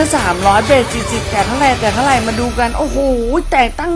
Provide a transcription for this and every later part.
ค่300เบส40แต่เท่าไรแต่เท่าไรมาดูกัน โอ้โห แตกตั้ง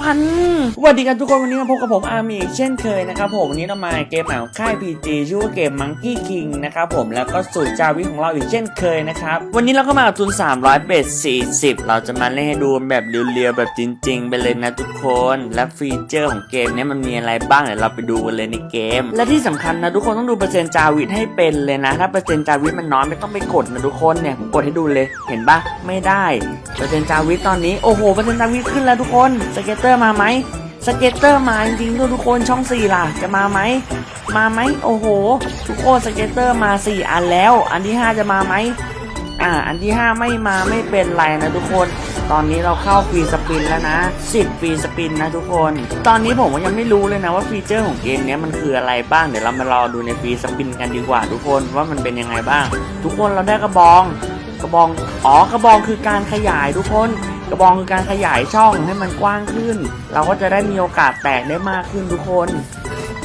12,000สวัสดีกันทุกคนวันนี้มาพบกับผมอาร์มีเช่นเคยนะครับผมวันนี้เรามาเกมใหม่ของค่าย PG ชื่อว่าเกม Monkey King นะครับผมแล้วก็สูตรจาวิของเราอีกเช่นเคยนะครับ วันนี้เราก็มากับทุน300เบส40เราจะมาเล่นให้ดูแบบเรียวๆแบบจริง ๆ ไปเลยนะทุกคนและฟีเจอร์ของเกมนี้มันมีอะไรบ้างเดี๋ยวเราไปดูกันเลยในเกม และที่สำคัญนะทุกคนต้องดูเปอร์เซ็นต์จาวิให้เป็นเลยนะ ถ้าเปอร์เซ็นต์จาวิมันน้อยไม่ต้องไปกดนะทุกคนเนี่ยผมกดให้ดูเลยเห็นปะไม่ได้เปอร์เซ็นต์จาวิตอนนี้โอ้โหเปอร์เซ็นต์จาวิขึ้นแล้วทุกคนสเก็ตเตอร์มาไหมสเก็ตเตอร์มาจริงๆด้วยทุกคนช่องสี่ล่ะ จะมาไหมมาไหมโอ้โห ทุกคนสเก็ตเตอร์มาสี่อันแล้ว อันที่ห้าจะมาไหมอ่าอันที่ห้าไม่มาไม่เป็นไรนะทุกคนตอนนี้เราเข้าฟรีสปินแล้วนะ 10ฟรีสปินนะทุกคน ตอนนี้ผมก็ยังไม่รู้เลยนะว่าฟีเจอร์ของเกมเนี้ยมันคืออะไรบ้าง เดี๋ยวเรามารอดูในฟรีสปินกันดีกว่าทุกคนว่ามันเป็นยังไงบ้าง ทุกคนเราได้กระบอง กระบอง อ๋อกระบองคือการขยายทุกคน กระบองคือการขยายช่องให้มันกว้างขึ้น เราก็จะได้มีโอกาสแตกได้มากขึ้นทุกคน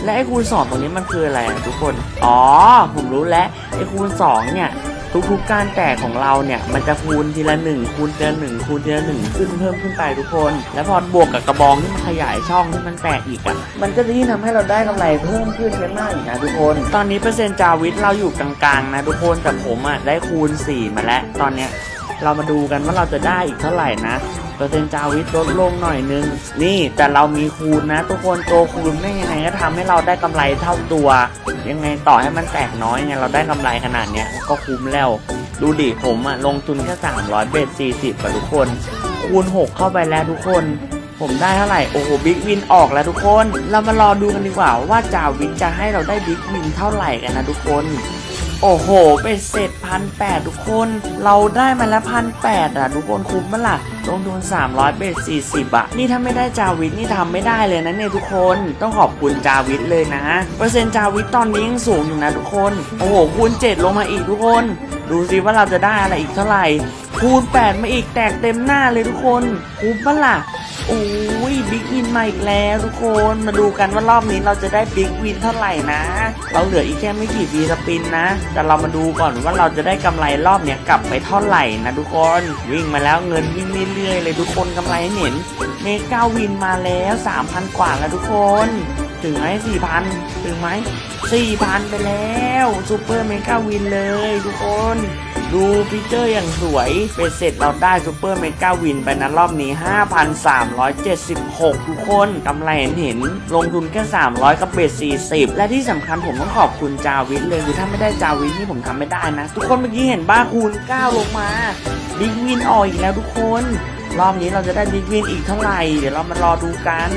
และไอ้คูณสองตรงนี้มันคืออะไรทุกคน อ๋อ ผมรู้แล้วไอ้คูณสองเนี่ย ทุกๆการแตกของเราเนี่ยมันจะคูณทีละหนึ่งคูณทีละหนึ่งคูณทีละหนึ่งขึ้นเพิ่มขึ้นไปทุกคน แล้วพอบวกกับกระบองที่มันขยายช่องที่มันแตกอีกอะมันก็จะยิ่งทำให้เราได้กำไรเพิ่มขึ้นไปมากอีกนะทุกคน ตอนนี้เปอร์เซ็นต์จาวิทเราอยู่กลางๆนะทุกคนแต่ผมอะได้คูณ 4 มาแล้วตอนเนี้ย เรามาดูกันว่าเราจะได้อีกเท่าไหร่นะเปอร์เซ็นต์จาวิทลดลงหน่อยนึง นี่แต่เรามีคูณนะ ทุกคนตัวคูณไม่ยังไงก็ทำให้เราได้กำไรเท่าตัว ยังไงต่อให้มันแตกน้อยไงเราได้กำไรขนาดเนี้ยก็คุ้มแล้ว ดูดิผมอะลงทุนแค่300เบส40กับทุกคน คูณ 6 เข้าไปแล้วทุกคน ผมได้เท่าไหร่ โอ้โหบิ๊กวินออกแล้วทุกคน เรามารอดูกันดีกว่าว่าจาวินจะให้เราได้บิ๊กวินเท่าไหร่กันนะทุกคน โอ้โห เป็นเสร็จพันแปดทุกคน เราได้มาแล้วพันแปดอะ ทุกคนคุ้มปะล่ะลงทุน 300 เบส40อะนี่ถ้าไม่ได้จาวิทนี่ทำไม่ได้เลยนะเนี่ยทุกคนต้องขอบคุณจาวิทเลยนะ เปอร์เซ็นต์จาวิทตอนนี้ยังสูงอยู่นะทุกคน โอ้โหคูณ 7 ลงมาอีกทุกคน ดูสิว่าเราจะได้อะไรอีกเท่าไหร่ คูณ 8 มาอีกแตกเต็มหน้าเลยทุกคนคุ้มปะล่ะ โอ้ยบิ๊กวินมาอีกแล้วทุกคนมาดูกันว่ารอบนี้เราจะได้บิ๊กวินเท่าไหร่นะ เราเหลืออีกแค่ไม่กี่ฟีสปินนะ แต่เรามาดูก่อนว่าเราจะได้กำไรรอบเนี้ยกลับไปเท่าไหร่นะทุกคนวิ่งมาแล้วเงินวิ่งเรื่อยๆเลยทุกคนกำไรให้เห็นเมกาวินมาแล้ว3,000กว่าแล้วทุกคนถึงไหม4,000ถึงไหม4,000ไปแล้วซูเปอร์เมกาวินเลยทุกคน ดูฟีเจอร์อย่างสวยเป็นเสร็จเราได้ซูเปอร์เมกาวินไปนะรอบนี้ 5,376 ทุกคนกำไรเห็นเห็น ลงทุนแค่ 300 กับเบส40 และที่สำคัญผมต้องขอบคุณจาวิทเลย คือถ้าไม่ได้จาวิทนี่ผมทำไม่ได้นะ ทุกคนเมื่อกี้เห็นบ้าคูณ 9 ลงมาบิ๊กวินออกอีกแล้วทุกคน รอบนี้เราจะได้บิ๊กวินอีกเท่าไหร่ เดี๋ยวเรามารอดูกัน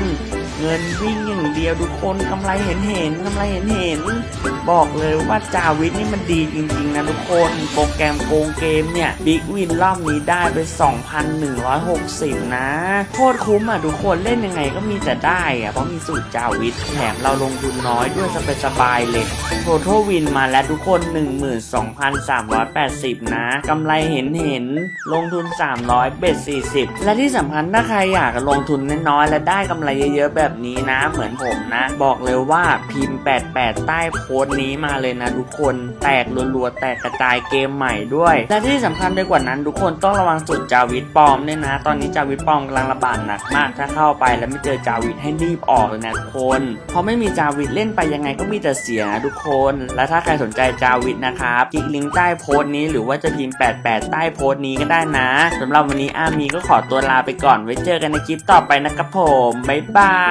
เงินวิ่งอย่างเดียวทุกคนกำไรเห็นเห็นกำไรเห็นเห็น บอกเลยว่าจาวิทนี่มันดีจริงๆนะทุกคน โปรแกรมโกงเกมเนี่ยบิ๊กวินรอบนี้ได้ไป 2,160 นะ โคตรคุ้มอะทุกคนเล่นยังไงก็มีแต่ได้อะเพราะมีสูตรจาวิทแถมเราลงทุนน้อยด้วยสบายๆเลยโททวินมาแล้วทุกคน 12,380 นะกำไรเห็นเห็นลงทุน 300 เบ็ด 40 และที่สำคัญถ้าใครอยากลงทุนน้อยๆและได้กำไรเยอะๆแบบนี้นะเหมือนผมนะ บอกเลยว่าพิมพ์ 88 ใต้โพสต์นี้มาเลยนะทุกคนแตกรัวๆแตกกระจายเกมใหม่ด้วย และที่สำคัญไปกว่านั้น ทุกคนต้องระวังสุดจาวิทปลอมด้วยนะ ตอนนี้จาวิทปลอมกำลังระบาดหนักมากถ้าเข้าไปแล้วไม่เจอจาวิทให้รีบออกเลยนะทุกคนเพราะไม่มีจาวิทเล่นไปยังไงก็มีแต่เสียนะทุกคน และถ้าใครสนใจจาวิทนะครับคลิกลิงก์ใต้โพสต์นี้หรือว่าจะพิมพ์ 88 ใต้โพสต์นี้ก็ได้นะสำหรับวันนี้อามีก็ขอตัวลาไปก่อนไว้เจอกันในคลิปต่อไปนะครับผมบ๊ายบาย